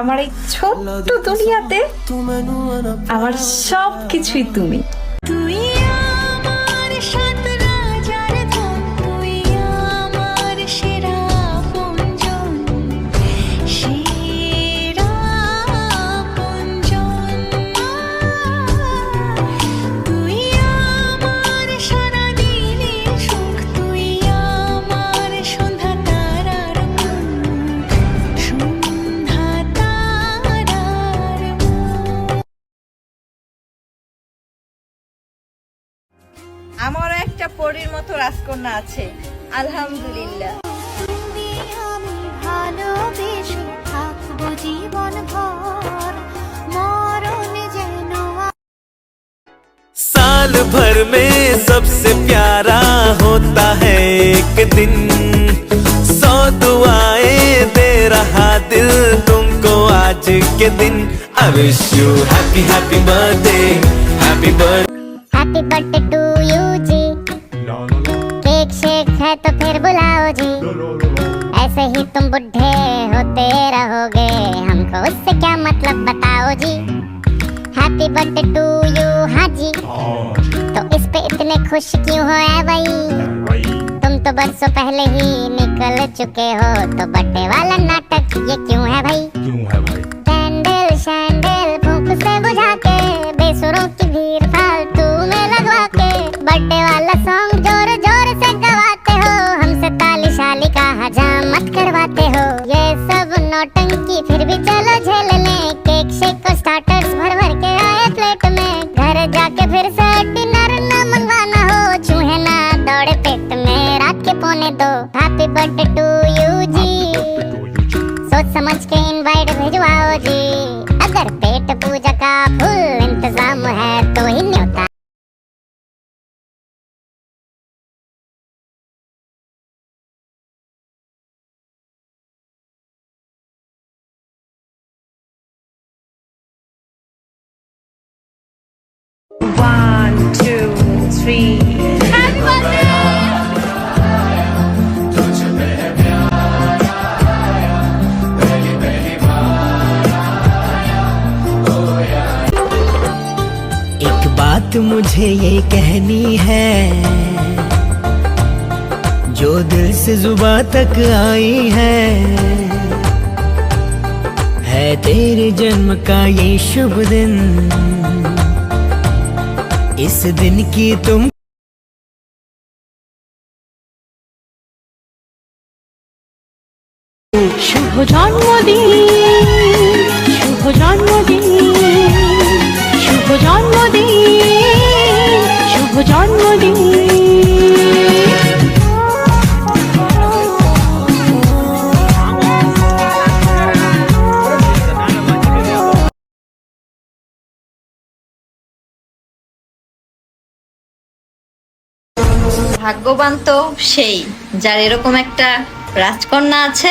আমার এই ছোট্ট দুনিয়াতে আমার সব কিছুই তুমি। তুই আমারও একটা পরীর মতো রাজকন্যা আছে আলহামদুলিল্লাহ তুমি আমি ভালোবেসে থাকবো জীবন ভর মরণ যেন साल भर में सबसे प्यारा होता है एक दिन सौ दुआएं दे रहा दिल तुमको आज के दिन I wish you happy happy birthday happy birthday happy birthday to you ji cake shake है तो फिर बुलाओ जी। ऐसे ही तुम बुढ़े होते रहोगे। हमको उससे क्या मतलब बताओ जी? हैप्पी बर्थडे टू यू हाँ जी। तो इस पे इतने खुश क्यों हो, ऐ भाई? तुम तो बरसों पहले ही निकल चुके हो तो बर्थडे वाला नाटक ये क्यों है भाई? कैंडल नौटंकी फिर भी चलो झेल ले केक शेक को स्टार्टर्स भर भर के आए प्लेट में। घर जाके फिर से डिनर न मंगवाना हो। चूहे ना दौड़े पेट में रात के पौने दो। हैप्पी बर्थडे टू यू जी सोच समझ के इनवाइट भिजवाओ जी अगर पेट पूजा का फुल इंतज़ाम है तो ही न्योता बात मुझे ये कहनी है, जो दिल से जुबा तक आई है है तेरे जन्म का ये शुभ दिन। इस दिन की तुम শুভ জন্মদিন শুভ জন্মদিন শুভ জন্মদিন শুভ জন্মদিন ভাগ্যবান তো সেই যার এরকম একটা রাজকন্যা আছে।